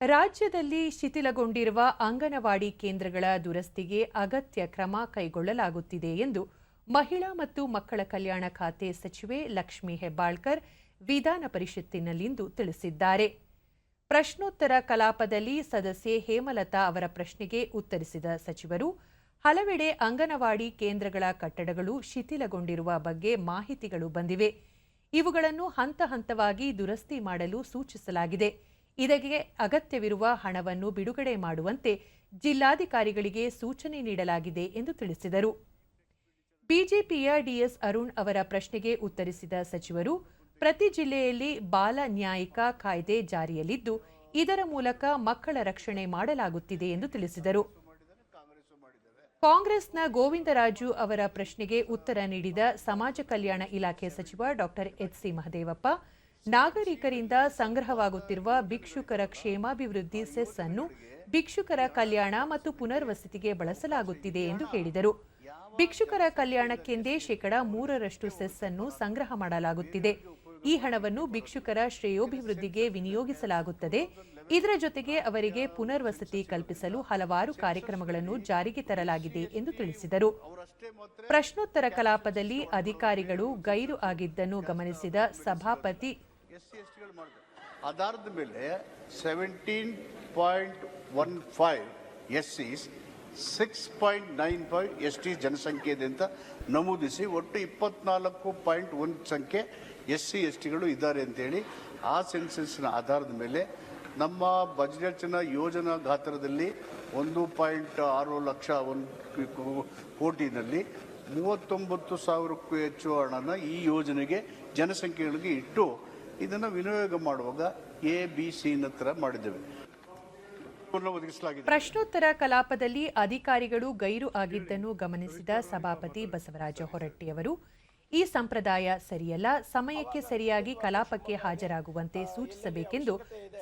ರಾಜ್ಯದಲ್ಲಿ ಶಿಥಿಲಗೊಂಡಿರುವ ಅಂಗನವಾಡಿ ಕೇಂದ್ರಗಳ ದುರಸ್ತಿಗೆ ಅಗತ್ಯ ಕ್ರಮ ಕೈಗೊಳ್ಳಲಾಗುತ್ತಿದೆ ಎಂದು ಮಹಿಳಾ ಮತ್ತು ಮಕ್ಕಳ ಕಲ್ಯಾಣ ಖಾತೆ ಸಚಿವೆ ಲಕ್ಷ್ಮಿ ಹೆಬ್ಬಾಳ್ಕರ್ ವಿಧಾನ ಪರಿಷತ್ತಿನಲ್ಲಿಂದು ತಿಳಿಸಿದ್ದಾರೆ. ಪ್ರಶ್ನೋತ್ತರ ಕಲಾಪದಲ್ಲಿ ಸದಸ್ಯೆ ಹೇಮಲತಾ ಅವರ ಪ್ರಶ್ನೆಗೆ ಉತ್ತರಿಸಿದ ಸಚಿವರು, ಹಲವೆಡೆ ಅಂಗನವಾಡಿ ಕೇಂದ್ರಗಳ ಕಟ್ಟಡಗಳು ಶಿಥಿಲಗೊಂಡಿರುವ ಬಗ್ಗೆ ಮಾಹಿತಿಗಳು ಬಂದಿವೆ. ಇವುಗಳನ್ನು ಹಂತ ಹಂತವಾಗಿ ದುರಸ್ತಿ ಮಾಡಲು ಸೂಚಿಸಲಾಗಿದೆ. ಇದಕ್ಕೆ ಅಗತ್ಯವಿರುವ ಹಣವನ್ನು ಬಿಡುಗಡೆ ಮಾಡುವಂತೆ ಜಿಲ್ಲಾಧಿಕಾರಿಗಳಿಗೆ ಸೂಚನೆ ನೀಡಲಾಗಿದೆ ಎಂದು ತಿಳಿಸಿದರು. ಬಿಜೆಪಿಯ ಡಿಎಸ್ ಅರುಣ್ ಅವರ ಪ್ರಶ್ನೆಗೆ ಉತ್ತರಿಸಿದ ಸಚಿವರು, ಪ್ರತಿ ಜಿಲ್ಲೆಯಲ್ಲಿ ಬಾಲ ನ್ಯಾಯಿಕ ಕಾಯ್ದೆ ಜಾರಿಯಲ್ಲಿದ್ದು, ಇದರ ಮೂಲಕ ಮಕ್ಕಳ ರಕ್ಷಣೆ ಮಾಡಲಾಗುತ್ತಿದೆ ಎಂದು ತಿಳಿಸಿದರು. ಕಾಂಗ್ರೆಸ್ನ ಗೋವಿಂದರಾಜು ಅವರ ಪ್ರಶ್ನೆಗೆ ಉತ್ತರ ನೀಡಿದ ಸಮಾಜ ಕಲ್ಯಾಣ ಇಲಾಖೆ ಸಚಿವ ಡಾಕ್ಟರ್ ಎಚ್ಸಿ ಮಹದೇವಪ್ಪ ನಾಗರಿಕರಿಂದ ಸಂಗ್ರಹವಾಗುತ್ತಿರುವ ಭಿಕ್ಷುಕರ ಕ್ಷೇಮಾಭಿವೃದ್ಧಿ ಸೆಸ್ ಅನ್ನು ಭಿಕ್ಷುಕರ ಕಲ್ಯಾಣ ಮತ್ತು ಪುನರ್ವಸತಿಗೆ ಬಳಸಲಾಗುತ್ತಿದೆ ಎಂದು ಹೇಳಿದರು. ಭಿಕ್ಷುಕರ ಕಲ್ಯಾಣಕ್ಕೆಂದೇ ಶೇಕಡಾ ಮೂರರಷ್ಟು ಸೆಸ್ ಅನ್ನು ಸಂಗ್ರಹ ಮಾಡಲಾಗುತ್ತಿದೆ. ಈ ಹಣವನ್ನು ಭಿಕ್ಷುಕರ ಶ್ರೇಯೋಭಿವೃದ್ಧಿಗೆ ವಿನಿಯೋಗಿಸಲಾಗುತ್ತದೆ. ಇದರ ಜೊತೆಗೆ ಅವರಿಗೆ ಪುನರ್ವಸತಿ ಕಲ್ಪಿಸಲು ಹಲವಾರು ಕಾರ್ಯಕ್ರಮಗಳನ್ನು ಜಾರಿಗೆ ತರಲಾಗಿದೆ ಎಂದು ತಿಳಿಸಿದರು. ಪ್ರಶ್ನೋತ್ತರ ಕಲಾಪದಲ್ಲಿ ಅಧಿಕಾರಿಗಳು ಗೈರು ಆಗಿದ್ದನ್ನು ಗಮನಿಸಿದ ಸಭಾಪತಿ ಆಧಾರದ ಮೇಲೆ seventeen point one five S six point nine five S T ಜನಸಂಖ್ಯೆ ಇದೆ ಅಂತ ನಮೂದಿಸಿ ಒಟ್ಟು ಇಪ್ಪತ್ನಾಲ್ಕು ಪಾಯಿಂಟ್ ಒಂದು ಸಂಖ್ಯೆ ಎಸ್ ಸಿ ಎಸ್ ಟಿಗಳು ಇದ್ದಾರೆ ಅಂತೇಳಿ ಆ ಸೆನ್ಸಸ್ನ ಆಧಾರದ ಮೇಲೆ ನಮ್ಮ ಬಜೆಟ್ನ ಯೋಜನಾ ಗಾತ್ರದಲ್ಲಿ ಒಂದು ಪಾಯಿಂಟ್ ಆರು ಲಕ್ಷ ಒಂದು ಕೋಟಿನಲ್ಲಿ ಮೂವತ್ತೊಂಬತ್ತು ಸಾವಿರಕ್ಕೂ ಹೆಚ್ಚು ಹಣನ ಈ ಯೋಜನೆಗೆ ಜನಸಂಖ್ಯೆಗಳಿಗೆ ಇಟ್ಟು ಇದನ್ನು ವಿನಿಯೋಗ ಮಾಡುವಾಗ ಎ, ಬಿ, ಸಿ ಹತ್ರ ಮಾಡಿದ್ದೇವೆ. ಪ್ರಶ್ನೋತ್ತರ ಕಲಾಪದಲ್ಲಿ ಅಧಿಕಾರಿಗಳು ಗೈರು ಆಗಿದ್ದನ್ನು ಗಮನಿಸಿದ ಸಭಾಪತಿ ಬಸವರಾಜ ಹೊರಟ್ಟಿಯವರು ಈ ಸಂಪ್ರದಾಯ ಸರಿಯಲ್ಲ, ಸಮಯಕ್ಕೆ ಸರಿಯಾಗಿ ಕಲಾಪಕ್ಕೆ ಹಾಜರಾಗುವಂತೆ ಸೂಚಿಸಬೇಕೆಂದು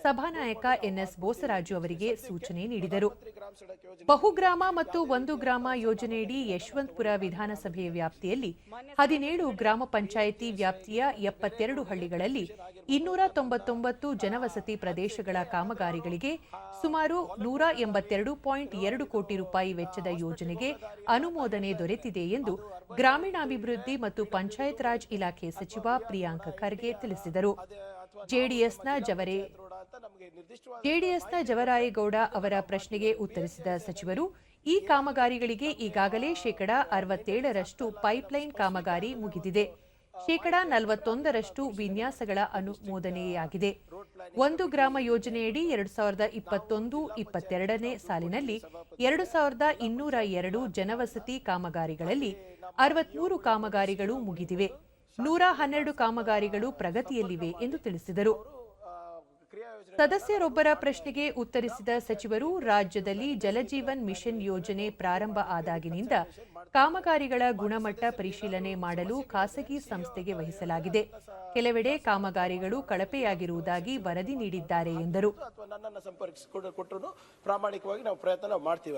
ಸಭಾನಾಯಕ ಎನ್ಎಸ್ ಬೋಸರಾಜು ಅವರಿಗೆ ಸೂಚನೆ ನೀಡಿದರು. ಬಹುಗ್ರಾಮ ಮತ್ತು ಒಂದು ಗ್ರಾಮ ಯೋಜನೆಯಡಿ ಯಶವಂತಪುರ ವಿಧಾನಸಭೆ ವ್ಯಾಪ್ತಿಯಲ್ಲಿ ಹದಿನೇಳು ಗ್ರಾಮ ಪಂಚಾಯಿತಿ ವ್ಯಾಪ್ತಿಯ ಎಪ್ಪತ್ತೆರಡು ಹಳ್ಳಿಗಳಲ್ಲಿ ಇನ್ನೂರ ತೊಂಬತ್ತೊಂಬತ್ತು ಜನವಸತಿ ಪ್ರದೇಶಗಳ ಕಾಮಗಾರಿಗಳಿಗೆ ಸುಮಾರು ನೂರ ಎಂಬತ್ತೆರಡು ಪಾಯಿಂಟ್ ಎರಡು ಕೋಟಿ ರೂಪಾಯಿ ವೆಚ್ಚದ ಯೋಜನೆಗೆ ಅನುಮೋದನೆ ದೊರೆತಿದೆ ಎಂದು ಗ್ರಾಮೀಣಾಭಿವೃದ್ಧಿ ಮತ್ತು ಪಂಚಾಯತ್ ರಾಜ್ ಇಲಾಖೆ ಸಚಿವ ಪ್ರಿಯಾಂಕ್ ಖರ್ಗೆ ತಿಳಿಸಿದರು. ಜೆಡಿಎಸ್ನ ಜವರೇ ಜೆಡಿಎಸ್ನ ಜವರಾಯೇಗೌಡ ಅವರ ಪ್ರಶ್ನೆಗೆ ಉತ್ತರಿಸಿದ ಸಚಿವರು, ಈ ಕಾಮಗಾರಿಗಳಿಗೆ ಈಗಾಗಲೇ ಶೇಕಡಾ ಅರವತ್ತೇಳರಷ್ಟು ಪೈಪ್ಲೈನ್ ಕಾಮಗಾರಿ ಮುಗಿದಿದೆ. ಶೇಕಡಾ ನಲವತ್ತೊಂದರಷ್ಟು ವಿನ್ಯಾಸಗಳ ಅನುಮೋದನೆಯಾಗಿದೆ. ಒಂದು ಗ್ರಾಮ ಯೋಜನೆಯಡಿ ಎರಡು ಸಾವಿರದ ಇಪ್ಪತ್ತೊಂದು ಇಪ್ಪತ್ತೆರಡನೇ ಸಾಲಿನಲ್ಲಿ ಎರಡು ಸಾವಿರದ ಇನ್ನೂರ ಎರಡು ಜನವಸತಿ ಕಾಮಗಾರಿಗಳಲ್ಲಿ ಅರವತ್ಮೂರು ಕಾಮಗಾರಿಗಳು ಮುಗಿದಿವೆ. ನೂರ ಹನ್ನೆರಡು ಕಾಮಗಾರಿಗಳು ಪ್ರಗತಿಯಲ್ಲಿವೆ ಎಂದು ತಿಳಿಸಿದರು. ಸದಸ್ಯರೊಬ್ಬರ ಪ್ರಶ್ನೆಗೆ ಉತ್ತರಿಸಿದ ಸಚಿವರು, ರಾಜ್ಯದಲ್ಲಿ ಜಲಜೀವನ್ ಮಿಷನ್ ಯೋಜನೆ ಪ್ರಾರಂಭ ಆದಾಗಿನಿಂದ ಕಾಮಗಾರಿಗಳ ಗುಣಮಟ್ಟ ಪರಿಶೀಲನೆ ಮಾಡಲು ಖಾಸಗಿ ಸಂಸ್ಥೆಗೆ ವಹಿಸಲಾಗಿದೆ. ಕೆಲವೆಡೆ ಕಾಮಗಾರಿಗಳು ಕಳಪೆಯಾಗಿರುವುದಾಗಿ ವರದಿ ನೀಡಿದ್ದಾರೆ ಎಂದರು. ಪ್ರಾಮಾಣಿಕವಾಗಿ ನಾವು ಪ್ರಯತ್ನ ಮಾಡ್ತೀವಿ